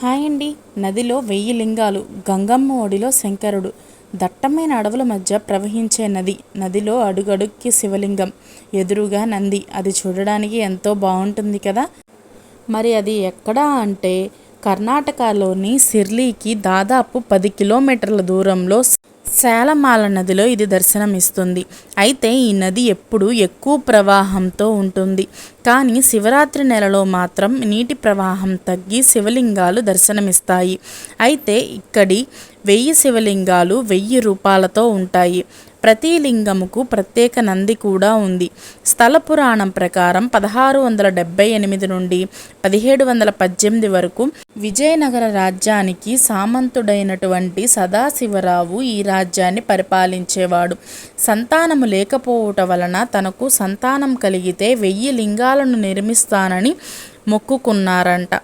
Hi అండి. నదిలో వెయ్యి లింగాలు గంగమ్మ ఒడిలో శంకరుడు. దట్టమైన అడవుల మధ్య ప్రవహించే నది. నదిలో అడుగడుక్కి శివలింగం. ఎదురుగా నంది. అది చూడడానికి ఎంతో బాగుంటుంది కదా? మరి అది ఎక్కడా అంటే కర్ణాటకలోని సిర్లీకి దాదాపు పది కిలోమీటర్ల దూరంలో శాలమాల నదిలో ఇది దర్శనమిస్తుంది. అయితే ఈ నది ఎప్పుడు ఎక్కువ ప్రవాహంతో ఉంటుంది. కానీ శివరాత్రి నెలలో మాత్రం నీటి ప్రవాహం తగ్గి శివలింగాలు దర్శనమిస్తాయి. అయితే ఇక్కడి వెయ్యి శివలింగాలు వెయ్యి రూపాలతో ఉంటాయి. ప్రతి లింగముకు ప్రత్యేక నంది కూడా ఉంది. స్థల పురాణం ప్రకారం పదహారు వందల డెబ్బై ఎనిమిది నుండి పదిహేడు వందల పద్దెనిమిది వరకు విజయనగర రాజ్యానికి సామంతుడైనటువంటి సదాశివరావు ఈ రాజ్యాన్ని పరిపాలించేవాడు. సంతానము లేకపోవటం వలన తనకు సంతానం కలిగితే వెయ్యి లింగాలను నిర్మిస్తానని మొక్కుకున్నారంట.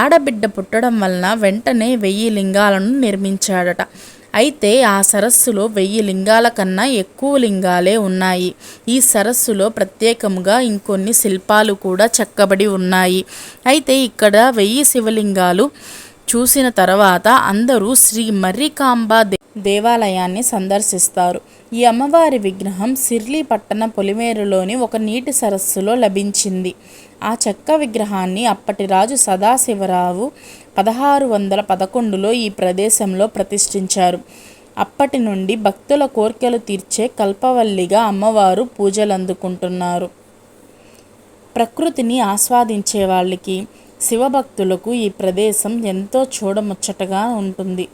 ఆడబిడ్డ పుట్టడం వలన వెంటనే వెయ్యి లింగాలను నిర్మించాడట. అయితే ఆ సరస్సులో వెయ్యి లింగాల కన్నా ఎక్కువ లింగాలే ఉన్నాయి. ఈ సరస్సులో ప్రత్యేకముగా ఇంకొన్ని శిల్పాలు కూడా చెక్కబడి ఉన్నాయి. అయితే ఇక్కడ వెయ్యి శివలింగాలు చూసిన తర్వాత అందరూ శ్రీ మర్రికాంబ దేవాలయాన్ని సందర్శిస్తారు. ఈ అమ్మవారి విగ్రహం సిర్లీ పట్టణ పొలిమేరులోని ఒక నీటి సరస్సులో లభించింది. ఆ చెక్క విగ్రహాన్ని అప్పటి రాజు సదాశివరావు పదహారు వందల పదకొండులో ఈ ప్రదేశంలో ప్రతిష్ఠించారు. అప్పటి నుండి భక్తుల కోర్కెలు తీర్చే కల్పవల్లిగా అమ్మవారు పూజలు అందుకుంటున్నారు ప్రకృతిని ఆస్వాదించే వాళ్ళకి శివభక్తులకు ఈ ప్రదేశం ఎంతో చూడముచ్చటగా ఉంటుంది.